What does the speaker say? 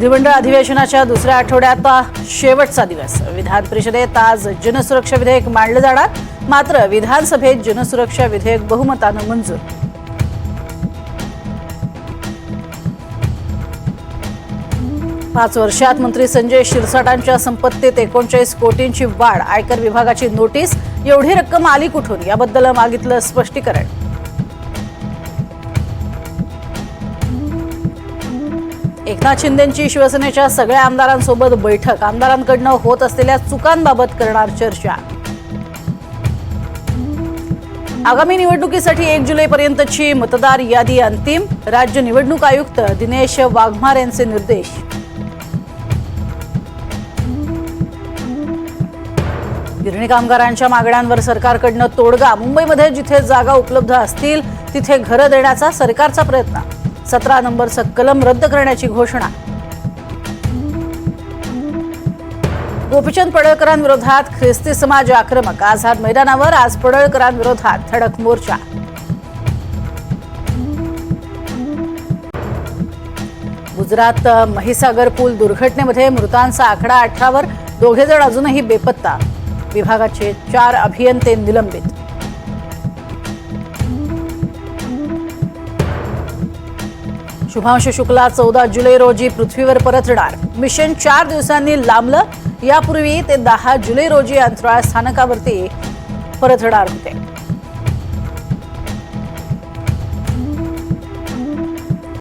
विधिमंडळ अधिवेशनाच्या दुसऱ्या आठवड्यात शेवटचा दिवस. विधान परिषदेत आज जनसुरक्षा विधेयक मांडलं जाणार मात्र विधानसभेत जनसुरक्षा विधेयक बहुमतानं मंजूर. पाच वर्षात मंत्री संजय शिरसाटांच्या संपत्तीत एकोणचाळीस कोटींची वाढ आयकर विभागाची नोटीस एवढी रक्कम आली कुठून? याबद्दल मागितलं स्पष्टीकरण. एकनाथ शिंदेची शिवसेनेच्या सगळ्या आमदारांसोबत बैठक. आमदारांकडनं होत असलेल्या चुकांबाबत करणार चर्चा. आगामी निवडणुकीसाठी एक जुलैपर्यंतची मतदार यादी अंतिम. राज्य निवडणूक आयुक्त दिनेश वाघमार यांचे निर्देश. गिरणी कामगारांच्या मागण्यांवर सरकारकडनं तोडगा. मुंबईमध्ये जिथे जागा उपलब्ध असतील तिथे घरं देण्याचा सरकारचा प्रयत्न. सतरा नंबरचं कलम रद्द करण्याची घोषणा. गोपीचंद पडळकरांविरोधात ख्रिस्ती समाज आक्रमक. आझाद मैदानावर आज पडळकरांविरोधात धडक मोर्चा. गुजरात महिसागर पूल दुर्घटनेमध्ये मृतांचा आकडा अठरावर. दोघे जण अजूनही बेपत्ता. विभागाचे चार अभियंते निलंबित. शुभांशु शुक्ला चौदा जुलै रोजी पृथ्वीवर परतणार. मिशन चार दिवसांनी लांबलं. यापूर्वी ते दहा जुलै रोजी अंतराळ स्थानकावरती परतणार होते.